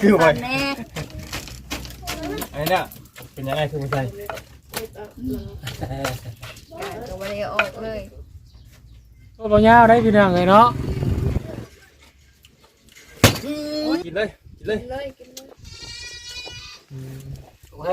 คือไปแน่ไอ้เนี่ยเป็นยังไงคือมันใส่ก็ไม่ได้ออกเลยก็บ่ยาวได้พี่น้องเลยเนาะกินเลยกินเลยเลยกินเลยโอเค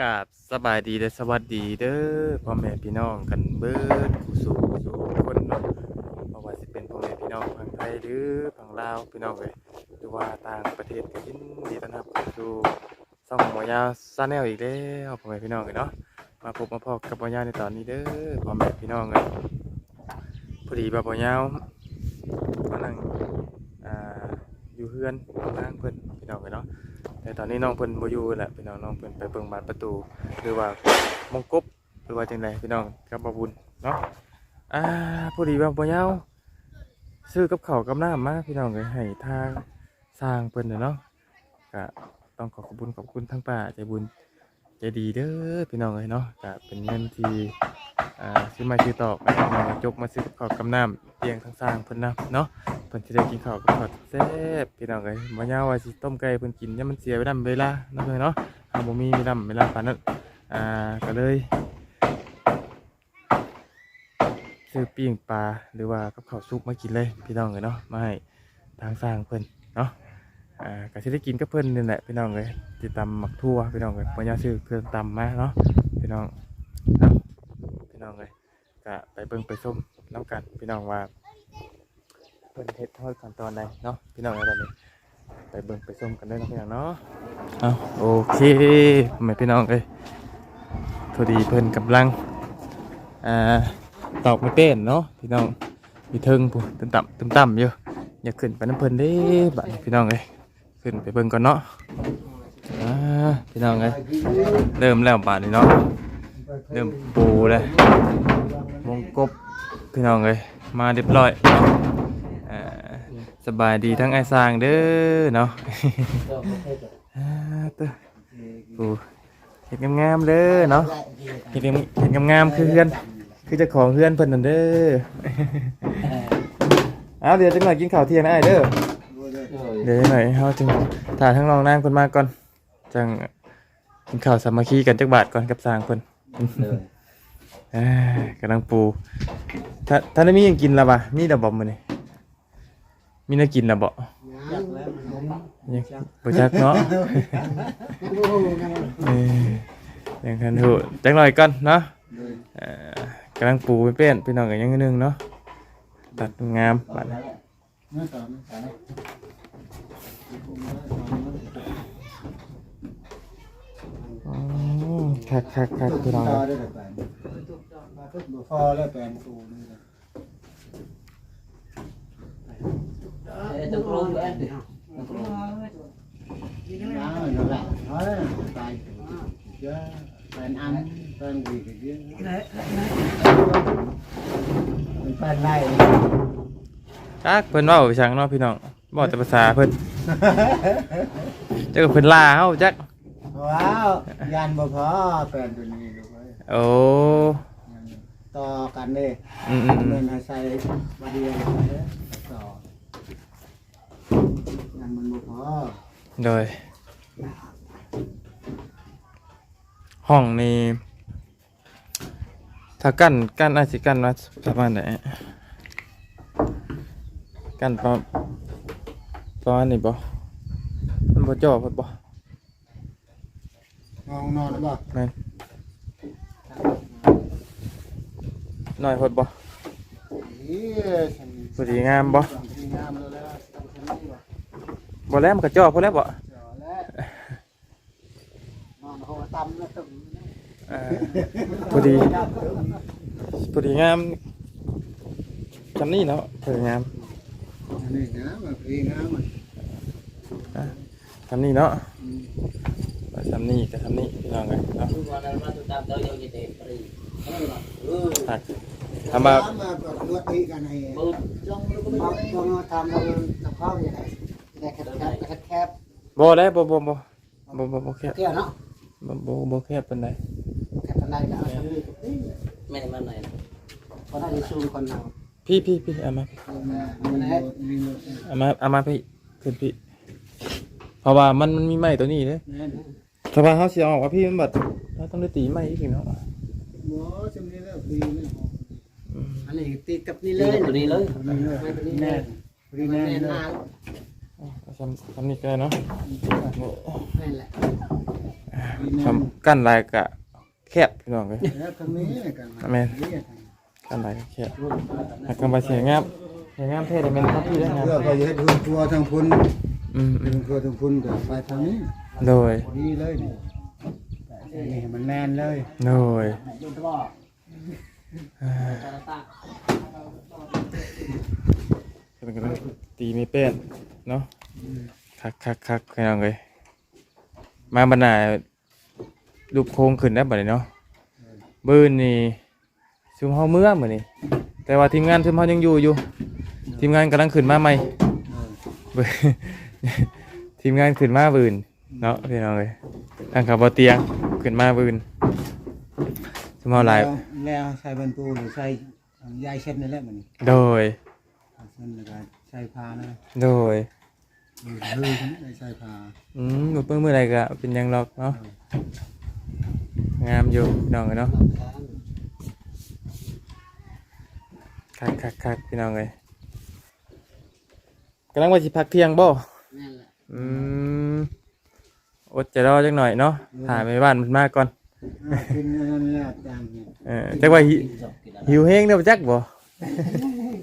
กับสบายดีและสวัสดีเด้อพ่อแม่พี่น้องกันเบิดผู้สู่สู่คนเนาะบ่ว่าสิเป็นพ่อแม่พี่น้องฝั่งไทยหรือฝั่งลาวพี่น้องเอ้ยหรือว่าต่างประเทศก็ยินดีต้อนรับเข้าสู่ช่องหมอยาวซาแนลอีกแล้วพ่อแม่พี่น้องเอ้ยเนาะมาพบมาพบกับหมอยาวในตอนนี้เด้อพ่อแม่พี่น้องเอ้ยพอดีว่าหมอยาวมานั่งอ่าอยู่เฮือนของนางเพิ่นพี่น้องเอ้ยเนาะ แต่ตอนนี้น้องเพิ่นบ่อยู่แหละพี่น้องน้องเพิ่นไปเบิ่งบานประตู หรือว่ามงกบหรือว่าจังไดพี่น้องกับบ่บุญเนาะอ่าพอดีว่าบ่ยาวซื้อกับข้าวกับน้ำมาพี่น้องเอ้ยให้ทางสร้างเพิ่นน่ะเนาะก็ต้องขอขอบคุณขอบคุณทั้งป้าใจบุญใจดีเด้อพี่น้องเอ้ยเนาะก็เป็นเงินที่อ่าซื้อมาซื้อตอกให้พี่น้องจกมาซื้อกับข้าวกับน้ำเตียงทั้งสร้างเพิ่นนะเนาะ พิ่นสิได้กินข้าวกับข้าวแซ่บพี่น้องเอ้ยบ่ยาวว่าสิต้มไก่เพิ่นกินเนี่ยมันเสียเวลาเวลาเนาะเพิ่นเนาะเฮาบ่มีเวลาเวลาปานนั้นอ่าก็เลยซื้อปิ้งปลาหรือว่ากับข้าวสุกมากินเลยพี่น้องเอ้ยเนาะมาให้ทางสร้างเพิ่นเนาะอ่าก็สิได้กินกับเพิ่นนี่แหละพี่น้องเอ้ยสิตำหมักทั่วพี่น้องเอ้ยบ่ยาวซื้อเครื่องตำมาเนาะพี่น้องเอ้าพี่น้องเอ้ยก็ไปเบิ่งไปชมนํกันพี่น้องว่า เพิ่นเฮ็ดทอดขั้นตอนใดเนาะพี่น้องเอาตอนนี้ไปเบิ่งไปชมกันได้เนาะพี่น้องเนาะเอาโอเคแม่พี่น้องเอ้ยพอดีเพิ่นกำลังอ่าตอกไม่เป็นเนาะพี่น้องมีเทิงผู้ตึมต่ำตึมต่ำอยู่อย่าขึ้นไปน้ำเพิ่นเด้บัดนี้พี่น้องเอ้ยขึ้นไปเบิ่งก่อนเนาะอ่าพี่น้องเอ้ยเริ่มแล้วบาดนี้เนาะเริ่มปูเลยวงกบพี่น้องเอ้ยมาเรียบร้อยเนาะ สบายดีทั้งไอ้สร้างเด้อเนาะอ่าเต้อโอ้เห็ดงามๆเด้อเนาะเห็ดงามเห็ดงามๆคือเพื่อนคือเจ้าของเพื่อนเพิ่นนั่นเด้อเอาเดี๋ยวจังหน่อยกินข้าวเที่ยงนะไอ้เด้อเดี๋ยวจังหน่อยเฮาจึงถ่ายทั้งน้องนางเพิ่นมาก่อนจังกินข้าวสามัคคีกันจักบาทก่อนกับสร้างเพิ่นอ่ากำลังปูถ้าถ้าได้มีหยังกินและบ่ะมีดอกบอมมื้อนี้ มีน่ากินนะบ่ยังบ่จักเนาะเออยังคันหูจักหน่อยก่อนเนาะเอ่อกำลังปูไปเป็นพี่น้องกันยังนึงเนาะตัดงามบัดนี้อ๋อคักคักคักพี่น้องพอแล้วแปลงตูนี่ นะ Itu perlu ada. น้ำมันละเฮ้ยตายเยอะแปลงอันแปลงดีกันเยอะมันแปลงไรจักเพิ่นเว้าไปสั่งเนาะพี่น้องบ่แต่ภาษาเพิ่นจักก็เพิ่นลาเฮาจักว้าวยันบ่พอแปลงตัวนี้ลูกเอ้ยโอ้ต่อกันเลยอืมอืมอืเงิมนให้ใส่บาเดีย วต่อยันมันบ่พอโดย ห้องนี้ถ้ากั้นกั้นอาจสิกั้นว่าประมาณไหนกั้นประประมาณนี้บ่มันบ่จ่อพอดบ่งองนอนบ่แม่นน้อยพอดบ่นี่ฉันพอดีงามบ่ดีงามแล้วแล้วฉันนี่บ่ บ่แล้วมันก็จ่อพอแล้วบ่เจาะแล้วนอนหัวตำแล้วตึงเอ่อพอดีพอดีงามจำนี่เนาะพอดีงามนี่นะมันพีนะมันทำนี่เนาะทำนี่ก็ทำนี่พี่น้องกันเนาะ Itu mana mana tu tak tahu yang kita beri. หักทำมามาแบบนวดตีกันให้ Bút จ้องมาจ้องมาทำเราตะเข้าอย่างไรแต่แคบแคบแค บบ่ได้บ่บ่บ่บ่บ่บ่แคบเกี่ยวเนาะบ่บ่บ่แคบปานใดแคบกันได้ก็เอาทำนี่ Mẹ mà này คนได้ซูมคนเราพี่พี่พี่เอามาพี่มันให้เอามาเอามาพี่ขึ้นพี่เพราะว่ามันมันมีไม้ตัวนี้เด้ถ้าว่าเฮาสิเอาออกว่าพี่มันบัดเราต้องได้ตีไม้อีกเนาะหมอจำนี้แล้วปีนี่อืมอันนี้ติดกับนี่เลย Tụi đi lấy แน่นรีแน่น Mẹ เลย nào เอา ทำทำนี่ก็ได้เนาะนั่นแหละทำกั้นลายกะแคบพี่น้องเลยแล้วตรงนี้กันกั้นลายกะแคบหักกันไปเสียงามเสียงามเท่เลยแม่นครับพี่ได้งามเพื่อเขาจะให้ดูทัวทางพุ่นอืมอืดูมทัวทางพุ่นก็ไปทางนี้โดยนี่เลยนี่นี่มันแน่นเลยโดย Dùng cái bò อ่า Cho nó tặng เป็นกันเลยตีไม่เป็นเนาะ คักคักคักพี่น้องเลยมาบรรณารูปโค้งขึ้นได้บ่ได้เนาะบืนนี่ซุมเฮาเมื่อมื้อนี่แต่ว่าทีมงานซุมเฮายังอยู่อยู่ ทีมงานกำลังขึ้นมาใหม่เบิ่งทีมงานขึ้นมาบืนเนาะพี่น้องเลยทางขับบ่เตียงขึ้นมาบืนซุมเฮาหลายแล้วใส่บรรปูหรือใส่ยายเช็ดนี่แหละมันโดยเส้นแล้วก็ใส่ผ้านะโดย เฮ้ยใส่ผ้าอืมบ่เพิ่งมื้อใดก็เป็นหยังหรอกเนาะงามอยู่พี่น้องเอ้ยเนาะคักคักคักพี่น้องเอ้ยกำลังว่าสิพักเที่ยงบ่ Nè là อืมอดใจรอจักหน่อยเนาะถ่ายไปบ้านมันมาก่อนกินนั่นแหละจางเนี่ยเออจักว่าหิ Dọc cái đó หิวแห้งเด้อบ่จักบ่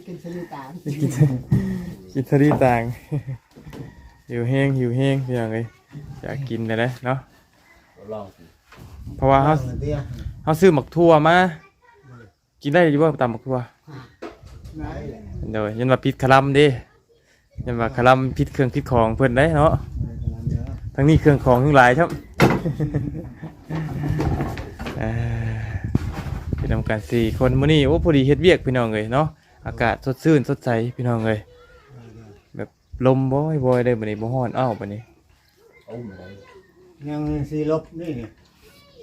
กินสลิตามกินกินทะเลต่าง หิวแห้งหิวแห้งพี่น้องเอ้ยอยากกินเลยเนาะ Lò เพราะว่าเฮาเตี้ยเฮาซื้อหมักทั่วมากินได้อยู่บ่ตำหมักทั่วไหนเดี๋ยวยันว่าพิษคลัมเดิยันว่าคลัมพิษเครื่องพิษของเพิ่นได้เนาะทั้งนี้เครื่องของทั้งหลายครับอ่าเป็นนำการสี่คนมื้อนี้โอ้พอดีเฮ็ดเวียกพี่น้องเลยเนาะอากาศสดชื่นสดใสพี่น้องเลยแบบ ลมบ่อยบ่อยได้บัดนี้บ่ฮ้อนอ้าวบัดนี้ Ôm ở đây ยังสีลบนี่นี่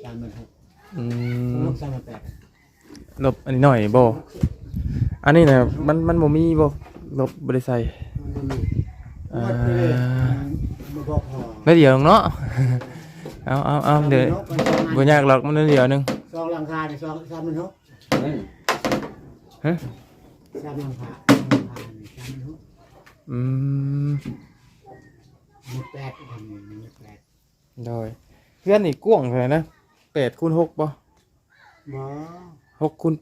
สามมันหกอืลมบสามมันแปดลบอันนี้หน่อยบ่อันนี้น่ะมันมันบ่มีบ่ลบบ่ได้ใส่มันมีอ่าวัดไปเลยมาบอกพอแล้วเดี๋ยวเนาะเอาเอาเอาเดี๋ยวบ่ยากหรอกมันเดี๋ยวหนึงสองหลังคาเนี่ยสองสามมันหก Đấy ฮะสามหลังคาสามหลังคาเนี่ยสามมันหก อืมมันแปดทำนี่มันแปดโดยเพื่อนนี่กว้างเท่าไหร่นะแปดคูณหกป่ะหมอหกคูณ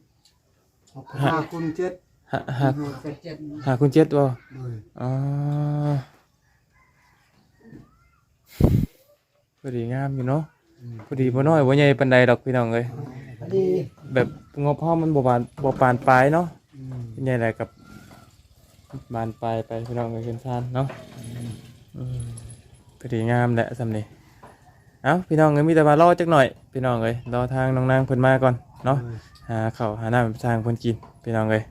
หกห้าคุณเจ็ดห้าห้าหกเจ็ดห้าคูณเจ็ดป่ะเลยอ๋อพอดีงามอยู่เนาะพอดีบ่น้อยบ่ใหญ่ปานใดดอกพี่น้องเอ้ยพอดีแบบงบเฮามันบ่บานบ่ปานปลายเนาะใหญ่แหละกับ บานปลายไปพี่น้องเอ้ยเพิ่นซ่านเนาะอืมพอดีงามแหละซำนี้เอ้าพี่น้องเอ้ยมีแต่ว่ารอจักหน่อย พี่น้องเอ้ยรอทางน้องนางเพิ่นมาก่อนเนาะหาข้าวหาน้ำสร้างเพิ่นกินพี่น้องเลย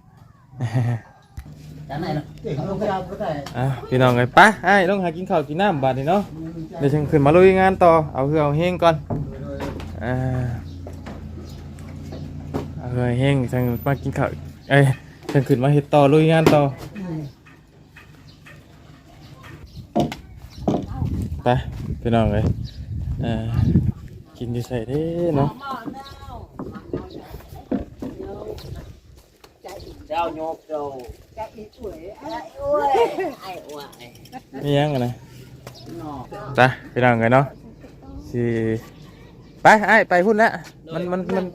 Cái này là เด็กลงกระดาษก็ได้อะพี่น้องเลยไปไอ้ายต้องหากินข้าวกินน้ำบาดนี้เนาะเดี๋ยวฉันขึ้นมาลุยงานต่อเอาเหือเอาเฮงก่อนอ่าเอาเหือเฮงฉันมากินข้าวเอ้ยฉันขึ้นมาเฮ็ดต่อลุยงานต่อ ไปพี่น้องเลยอ่ากินอยู่ใส่เด้เนาะ Đeo nhộp rồi ไอ้อ้วนไอ้นี่ยังกันนะนอไปพี่น้องกันเนาะสิไปไอ้ายไปพุ่นละมันมันมัน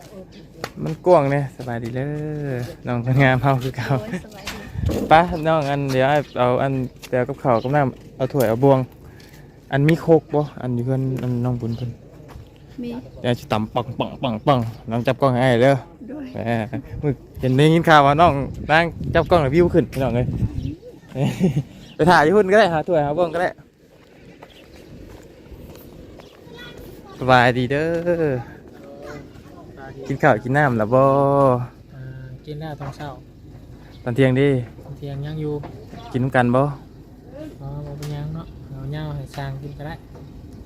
มันกว้างเนี่ยสบายดีเลยน้องคนงามเฮาคือเก่าโอ้ยสบายดีไปน้องอันเดี๋ยวอ้ายเอาอันเดี๋ยวกับข้าวกับน้ำเอาถ้วยเอาบวง อันมีโคกบ่อันอยู่เพิ่นอันน้องบุญเพิ่นมีเดี๋ยวสิตำปังปังปังปังน้องจับกล้องให้อ้ายเด้อด้วยแหมมึงเห็นได้ยินข่าวว่าน้องนางจับกล้องแล้ววิวขึ้นพี่น้องเลยไปถ่ายอยู่พุ่นก็ได้หาถ้วยหาบวงก็ได้สบายดีเด้อกินข้าวกินน้ำแล้วบ่กินกินแล้วตอนเช้าตอนเที่ยงดิตอนเที่ยงยังอยู่กินน้ำกันบ่อ๋อบ่เป็นหยังเนาะ เอาเหย้าให้สร้างกินก็ได้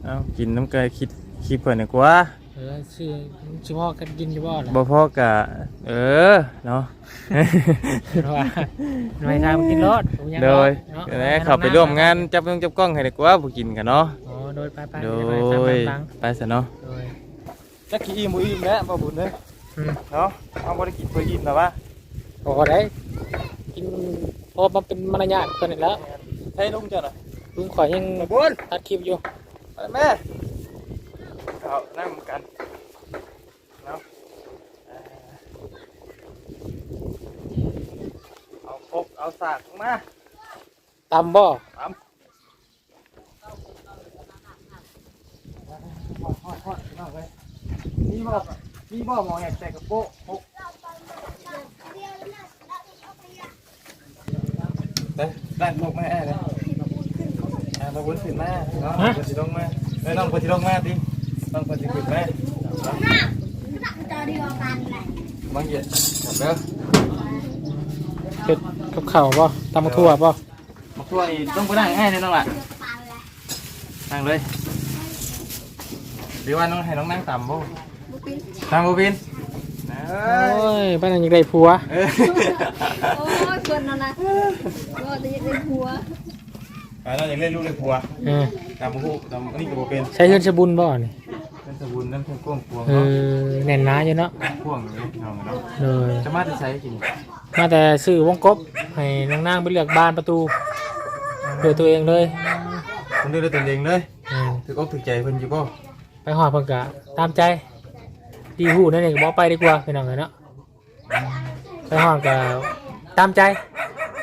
เอากินน้ำเกลือคิดคิดเพิ่อนดีกว่าเออชื่อชื่อพ่อกันกินอยู่บ่ล่ะบ่พ่อกะเออเนาะเพราะว่าไม่ทางกินรถผมยังโดยเนี่ยวเขาไปร่วมงานจับต้องจับกล้องให้ดีกว่าผู้กินกันเนาะอ๋อโดยไปไปโดยไปซะเนาะโดยจักกี่อิ่มบ่อิ่มแล้วบ่บุญเด้อเนาะเอาบ่ได้กินเพื่ออิ่มแล้ววะพอได้กินพอมาเป็นมารยาทคนนี้แล้วให้ลุงเจ้าน่ะ ลุงข่อยยังบุญตัดคลิปอยู่ไปแม่เอานั่งกันเนาะเอ่อเอาพกเอาสากมาตำบ่ตามนี่บ่นี่บ่หมอแหกใส่กระโปะพกได้ได้พกมาแอ่เลย อ่ามาบุญขึ้นมาเนาะบุญสิลงมาเอ้ยน้องบุญสิลงมาดิน้องบุญสิขึ้นมาบางเหยียดเด้อเผ็ดกับข้าวบ่ตำบักทั่วบ่มาทั่วนี่ต้องไปนั่งให้เลยน้องล่ะนั่งเลยหรือว่าน้องให้น้องนั่งต่ำบ่นั่งบ่บินเอโอ้้ยยบ้านนั้นยังได้ผัวเออโอ้ยคนนั้นนะก็จะยังเป็นหัว อ่าเราอยากเล่นลูกเลยผัวเออตามผู้ตามอันนี้ก็บ่เป็นใช้เฮือนสบุญบ่นี่เล่นสบุนนั่นเพิ่งกวงพวงเอเนาะอแน่นหนาอยู่เนาะพวงเลยน้องเนาะเลยจะมาจะใช้กินมาแต่ซื้อวงกบให้นางนางไปเลือกบานประตูเลือกตัวเองเลยคนดูแลตัวเองเลยอืมถืออกถือใจเพิ่นอยู่บ่ไปหอดเพิ่นกะตามใจดีหูนั่นเองบอกไปดีกว่าพี่น้องเลยเนาะไปหอดกะตามใจ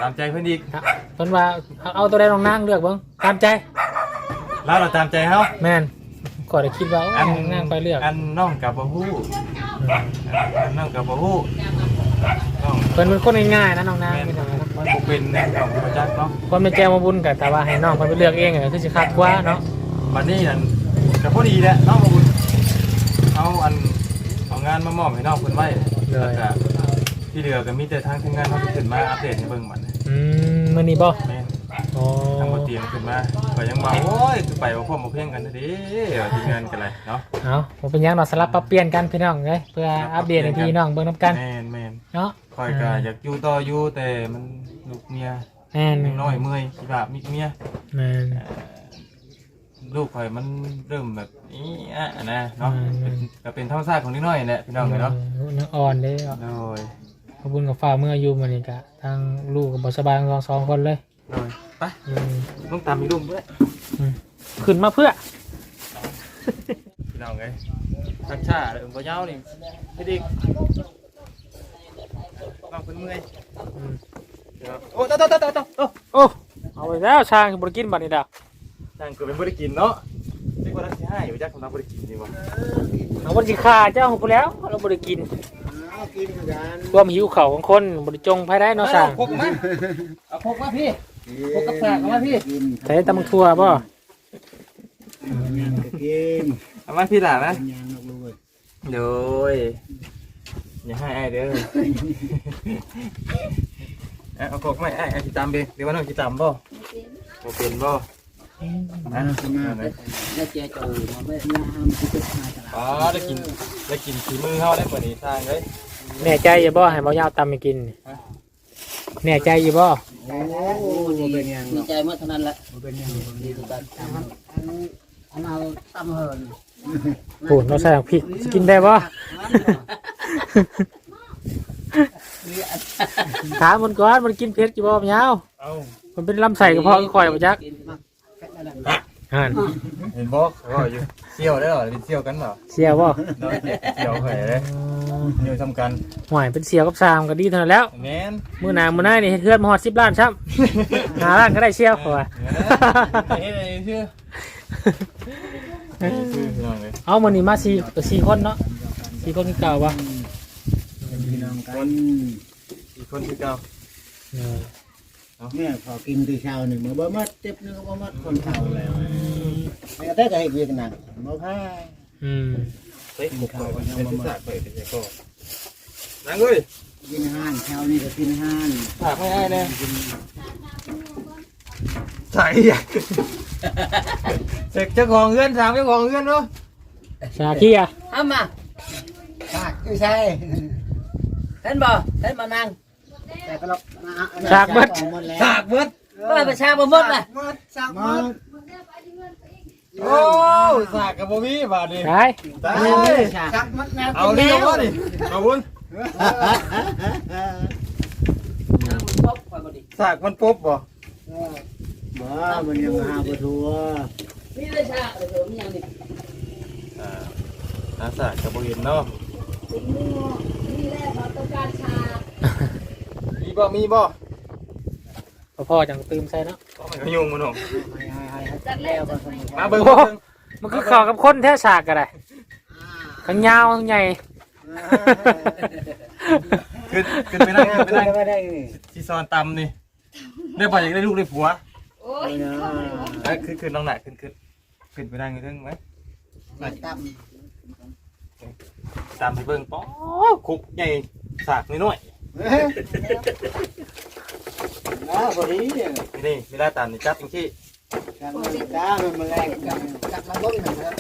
ตามใจเพิ่นอีกครับเพิ่นว่าเอาเอาตัวใดลองนั่งเลือกเบิ่งตามใจแล้วเราตามใจเฮาแม่นก็ได้คิดว่าโอ้อันยนั่งไปเลือก อันน้องกับบ่ฮู้อืมอันน้องกับบ่ฮู้น้องเพิ่นเป็นคนง่ายๆนะน้องนางแม่นพี่น้องเนาะมันบ่เป็นแนวของพระจักเนาะคนเป็นแจวมาบุญกันแต่ว่าให้น้องเพิ่นไปเลือกเองก็คือสิคักกว่าเนาะวันนี้นั่นก็พอดีแหละน้องมาบุญเอาอันเอางานมามอบให้น้องเพิ่นไว้แล้วก็ที่เหลือก็มีแต่ทางทีมงานเขาขึ้นมาอัปเดตให้เบิ่งมัน อืมมื้อนี้บ่แม่นอ๋อทางบ่เตรียมขึ้นมาก็ยังว่าโอ้ยคือไปบ่พร้อมบ่เพียงกันเด้อทีมงานกันเลยเนาะเอาบ่เป็นหยังเนาะสลับปรับเปลี่ยนกันพี่น้องเอ้ยเพื่ออัปเดตให้พี่น้องเบิ่งนํกันแม่นแม่นเนาะคอยก็อยากอยู่ต่ออยู่แต่มันลูกเมียแม่นยังน้อยเมื่อยสิบาปมีเมีย แม่นเอ่อลูกข่อยมันเริ่มแบบนี้อะนะเนาะอืม เป็นก็เป็นธรรมชาติของนิดหน่อยแหละพี่น้องเนาะออยังอ่อนเด้โดย ขอบคุณกับฟ้ากเมื่ออยู่มื้อนี้ก็ทางลูกก็บ่สบายทั้งสองคนเลยโดยไปอืมต้องตามมีรุ่มด้วยอืมขึ้นมาเพื่อ พี่น้องไงชักชาเลยบ่ยาวนี่ให้ดิน้องเพิ่นเมื่อยอืมเดี๋ยวโอ้ตะตะตะตะตะโอ้โอ้เอาไปแล้วช่างบ่ได้กินบัดนี้ดอกนั่งเกิดเป็นบ่ได้กินเนาะเรียกว่ารักสิให้อยู่จักของน้องบ่ได้กินนี่บ่เอาบ่สิฆ่าเจ้าไปแล้วเราบ่ได้กินเอา กินกันความหิวข้าวของคนบ่ได้จงภายได้เนาะช่างพกมาเอาพกมาพี่พกกับสากเอามาพี่กินใช้ตำบักทั่วบ่ยังก็กินเอามาพี่หล่ะนะยังนกลูกโดยอย่าให้ไอ้เด้อเอาเอาพกมาไอ้ไอ้สิตามเบเดี๋ยวว่าน้องสิตามบ่บ่เป็นบ่อ่าขึ้นมาเอาเลยแล้วเจ๊จูมาไม่ยามที่จะมาตลาดอ๋อได้กินได้กินฝีมือเฮาได้กว่านี้ทางเอ้ย แน่ใจอยู่บ่ให้บ่ยาวตำให้กินฮะแน่ใจอยู่บ่โอ้บ่เป็นยังหรดีอกใจเมื่อเท่านั้นแหละบ่เป็นยังหรอกดีสุดกันอันเอาตำเหินโอ้เราใส่พริกสิกินได้บ่ถามมันก่อนมันกินเผ็ดอยู่บ่ยาวเอ้ามันเป็นลำไส้กระเพาะก็ข่อยบ่จักห่านเห็นบ่เขาว่าอยู่เสี่ยวได้เหรอเป็นเสี่ยวกันเปล่าเสียบ่เนาะเสี่ยวข่อยเด้อยู่ทำกันห่วยเป็นเสียกับซามก็ดีเท่านั้นแล้วแม่นมื้อหน้ามื้อหน้านี่เฮ็ดเฮือนมาฮอด10ล้านซ้ำหาล้านก็ได้เสียวข่อยเฮ็ดอะไรชื่อชื่อพี่น้องเลยเอามื้อนี้มาสี่สี่คนเนาะสี่คนคือเก่าบ่พี่น้องกันอีกคนคือเก่า เออแม่ขอกินที่เช้านี่มื้อบ่มัดเจ็บนึงก็บ่มัดคนเฒ่าแล้วแม่แต่ก็ให้เวียกหนักบ่พาอืมเฮ้ยผมเปิดเป็นที่สากเปิดเป็นไงก็นั่งเว้ยกินอาหารเช้านี่ก็กินอาหารฝากไม่ให้เลยใส่ใหญ่เด็กเจ้าของเงื่อนถามเจ้าของเงื่อนเนาะชาเคียเอามาฝากไม่ใช่เห็นบ่เห็นบ่นาง แต่ก็ลบมาชากเบิดหมดแล้วสากเบิดก็เลยไปชาบ่หมดเลยหมดสากหมดโอ้สากกับบ่มีบาดนี้ใช่ตายสากหมดแล้วเอาดิเอาดิเอาบุญพบไปบ่ดิสากมันปุ๊บบ่บ่มันยังหาบ่ทัวนี่เลยชาเดี๋ยวมีหยังดิอ่าอาสากกับบ่เห็นเนาะนี่แหละเราต้องการชา มีบ่มีบ่พ่อจังตื่มใส่เนาะก็มันก็ยุ่งมันหนอให้ให้ให้จัดแล้วก็สมมาเบิ่งโอ้มาเบิ่งมันคือเข้ากับคนแท้ฉากก็ได้ทั้งยาวทั้งใหญ่ขึ้นขึ้นไปนั่งขึ้นไปนั่งไม่ได้ที่ซอนตำนี่ได้บ่อยากได้ลูกได้ผัวโอ้ยอะขึ้นขึ้นน้องหนักขึ้นขึ้นขึ้นไปนั่งอยู่เทิงไหมมาตั้มตามไปเบิ่งป๊อคุกใหญ่สากน้อย น้าพอดีๆนี่เวลาตามนี่จับจังซี่กันจ้ามันมาแลกกันจับมาเบิ่งหน่อยนะ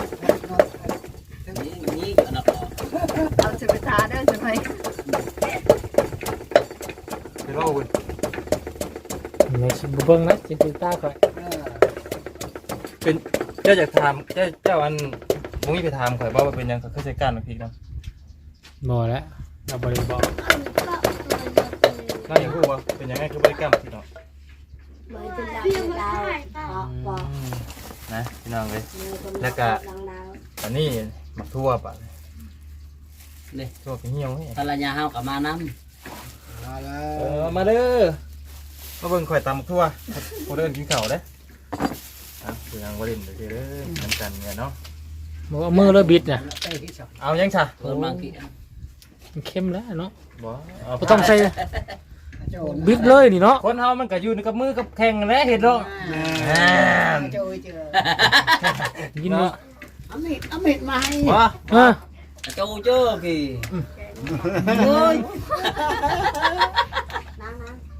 นี่นี่อันนั้นเอาสิไปทาเด้อสิไปเป็นว่าคุณไม่ชิบเบิ้งนะจิตตาข่อยเป็นเจ้าอยากถามเจ้าเจ้าอันมุ้งไปถามข่อยว่ามันเป็นยังเขาเคยใช้การมาพีกนะบ่แล้วเราบริบอก น่าอยากรู้ว่าเป็นยังไงคือบริกรรมพี่น้องนะพี่น้องเลยแล้วก็อันนี้หมักทั่วปะนี่ ทั่วไปเหี่ยวให้ภรรยาเฮาก็มานำมาแล้เอวอมาเด้อมาเบิ่งข่อยตำหมักทั่วโคเดินกินข้าวเด้อะคือทางวรินทร์เด้อเด้อเหมือนกันเนี่ยเนาะบอกว่ามือแล้วบิดน่ะเอายังชะเพิ่นบางทีมันเข้มแล้วเนาะบ่เอาบ่ต้องใส่ บิดเลยนี่เนาะคนเฮามันก็อยู่กับมือกับแข้งแหล้วเห็นเนาะอ่าเจ้าเจอยินบ่เอาเม็ดเอาเม็ดมาให้บ่เออโจโจ้กี่โอ้ย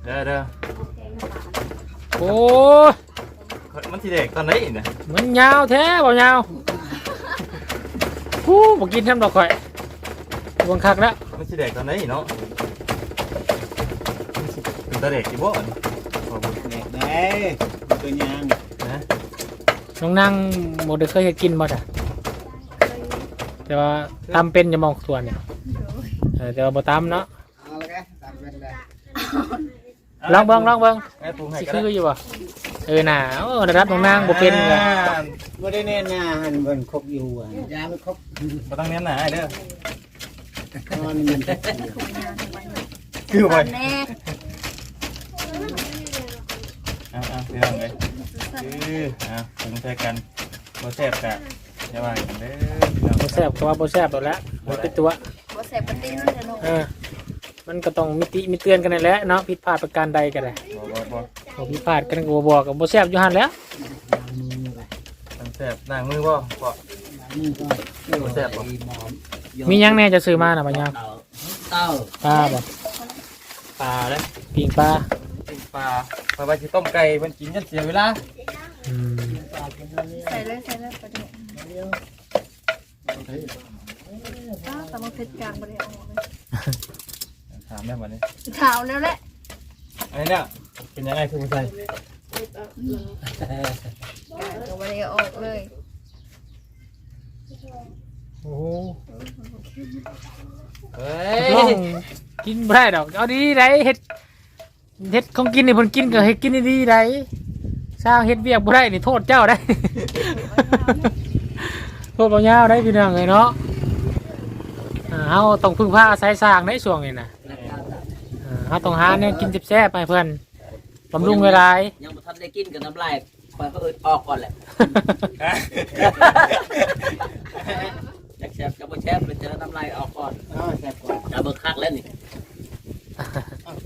เด้อเด้อโอ้ยมันสิเด็กตอนไหนเนี่ยมันยาวแท้บ่ยาวฮู้บ่กินทำดอกข่อยบังคักแล้วมันสิเด็กตอนไหนเนาะเป็น ตาเด็กสิบ่อันนี้ขอบคุณเด็กได้ตัวยางนะน้องนั่งบ่ได้เคยเฮ็ดกินบ่จ้ะแต่ว่าตำเป็นอย่ามองส่วนเนี่ยเออแต่ว่าบ่ตำเนาะเอาละแกตามเป็นเลยลองเบิ่งลองเบิ่งแม่ปรุงให้สิก็คืได้ออยู่บ่เออน่ะโอ้ระดับน้องนางบ่เป็นเลยไม่ได้แน่นาหันมันครบอยู่อะยามันครบบ่ต้องเน้นหนาเด้อตอนมันครบอยู่คือบ่แน่ เอ้าๆพี่น้องเอ้ยคืออะปรุงใส่กันบ่แซ่บกะอย่าว่ากันเด้อพี่น้องบ่แซ่บก็ว่าบ่แซ่บแล้วหละบ่เป็นตัวบ่เสพปฏินั่นจะลงเออมันก็ต้องมีติมีเตือนกันนั่นแหละเนาะผิดพลาดประการใดก็ได้บ่บ่บ่บ่ผิดพลาดกันก็บ่บอกก็บ่แซ่บอยู่หั่นแหล้วมันแซ่บล้างมือบ่บ่บ่แซ่บบ่มีหยังแน่จะซื้อมาน่ะบ่ยาวเต้าปลาบ่ปลาเด้อปิ้งปลา ปิ้งปลาเพราะว่าสิต้มไก่มันกินจนเสียเวลาอืมใส่เลยใส่เลยปฏิอ้าวแต่มาเพชรกลางบ่ได้เอาออกเลยถามแม่บัดนี้ขาวแล้วแหละอันนี้เนี่ยเป็นยังไงคือบ่ใส่ก็บ่ได้เอาออกเลยโอ้โหเฮ้ลอยงกินบ่ได้ดอกเอาดีๆได้เฮ็ด เฮ็ดของกินนี่เพิ่นกินก็เฮ็ดกินดีๆได้สร้างเฮ็ดเวียกบ่ได้นี่โทษเจ้าได้ โทษบ่ยาวได้พี่น้องเอ้ยเนาะอ่าเฮาต้องพึ่งพาอาศัยสร้างในช่วงนี้น่ะเออเขาต้องหาเนี่ยกินแซ่บๆไปเพื่อนบำรุงเวลา ยังบ่ทันได้กินกับน้ำลายคอยก็อึดออกก่อนแหละ อยากแซ่บกับบ่แซ่บเป็นเจอน้ำลายออกก่อนเอาแซ่บกว่าจะเบิกคักแล้วนี่สุ่ม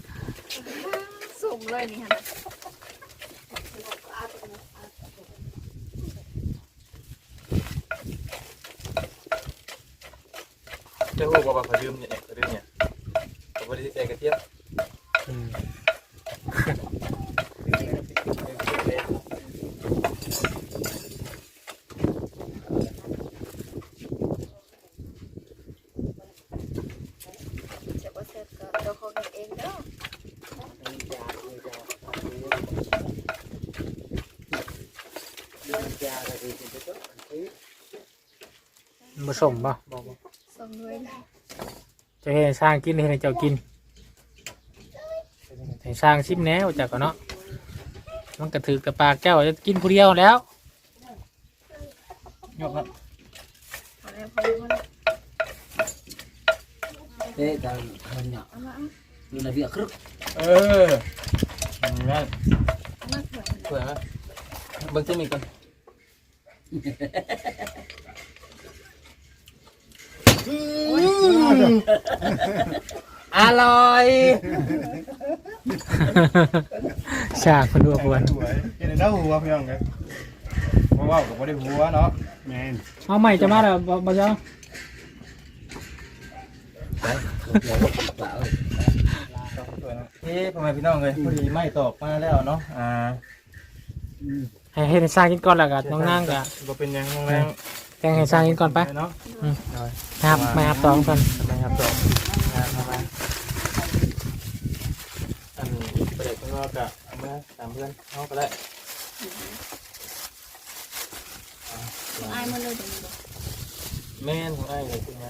เลยนี่ฮะจะรู้ว่าเขาดื่มเนี่ยเขาดื่มเนี่ยเขาไม่ได้สิใส่กระเทียมอืม เจ็บว่าเสร็จก็เจ้าของเองเด้อ ผสมป่ะบอกบอกส่งด้วยนะจะให้สร้างกินให้เจ้ากินให้สร้างชิมแหน่จากก่อนเนาะมันกระถือกับปากแก้วจะกินผู้เดียวแล้วยกครับเอาแล้วพอแล้วพอแล้วเอ๊ะตอนมันเนี่ยเอามาดูในเบียครึกเอองั้นเอามาเผื่อเผื่อไหมเบิ่งเส้นมีก่อน อร่อยช่างคนดูควรเห็นได้หัวพี่น้องเลยเพราะว่าก็บ่ได้หัวเนาะแม่นเอาใหม่จะมาแล้วบ่บ่เจ้าเปล่าเฮ้พ่อแม่พี่น้องเลยพอดีไม่ตอกมาแล้วเนาะอ่าให้ให้สร้างกินก่อนแล้วกันน้องนั่งกะบ่เป็นหยังน้องแรง แกงให้สร้างกินก่อนไปเนาะอืมเอาไว้ครับไม่ครับสองคนทำไมครับตอกอ่าทำไมอันประเด็นข้างนอกอะเอามาตามเพื่อนเอาก็ได้อายมาเลยเดี๋ยวนี้บอกแม่นของไอ้เลยใช่ไหม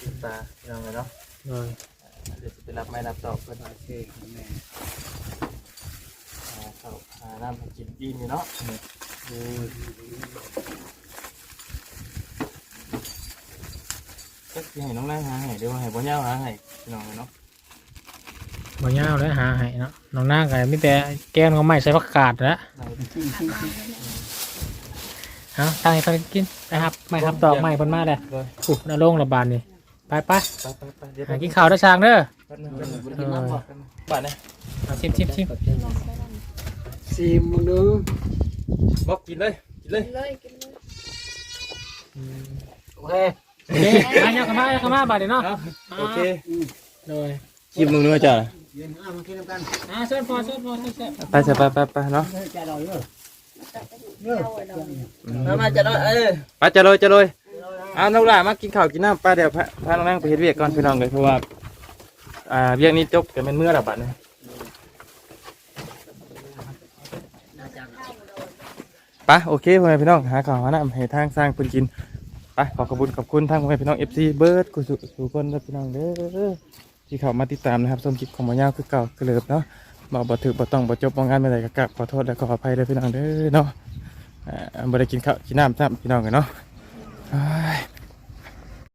ติดตาพี่น้องเลยเนาะเลยเดี๋ยวจะไปรับไม้รับตอกเพื่อนโอเคแม่นหาข้าวหาน้ำให้กินดีนี่เนาะนี่ ดูก็สิให้น้องแรงหาให้เดี๋ยวให้บ่ยาวหาให้พี่น้องเลยเนาะบ่ยาวเลยหาให้เนาะน้องนั่งกะมีแต่แกงของใหม่ใส่ผักกาดแล้วได้เอาตั้งให้เขากินนะครับไม่ครับดอกไม้เพิ่นมาเลยเลยถูกนาลงระบาดนี่ไปไปไปไปไปเดี๋ยวหากินข้าวได้ช่างเด้อ แป๊บนึงแป๊บนึงกินน้ำก่อนบาดเนี่ยเอาชิมชิมชิมซีมมึงดูบอกกินเลยกินเลยกินเลยกินเลย โอเค โอเคมาเนี่ยเข้ามาเนี่ยเข้ามาบาดนี่เนาะเอาโอเคโดยคลิปมึงนึกว่าจะเย็นเอามากินน้ำกันอ่าเชิญพอเชิญพอเชิญเชิญไปจะไปไปไปเนาะให้ใจเราเยอะเอาไว้ดอกมามาจะน้อยเอ้ยไปจะเลยจะเลยเอาน้องหลามากินข้าวกินน้ำป้าเดี๋ยวพาพาน้องแรงไปเฮ็ดเวียกก่อนพี่น้องเลยเพราะว่าอ่าเวียกนี้จบกันเป็นเมื่อระบาดเนี่ยไปโอเคพ่อแม่พี่น้องหาข้าวหาน้ำให้ทางสร้างเพิ่นกิน ไปขอขอบคุณขอบคุณทางพ่อแม่พี่น้องเอฟซีเบิร์ดกุสุสุคนและพี่น้องเด้อที่เข้ามาติดตามนะครับส้มคลิปของหมอยาวคือเก่าคือเลิฟเนาะบอกบ่ถือบ่ต้องบ่จบบ่งานไม่ได้ก็กราบขอโทษและขออภัยเด้อพี่น้องเด้อเนาะอ่าบ่ได้กินข้าวกินน้ำซ้ำพี่น้องกันเนาะ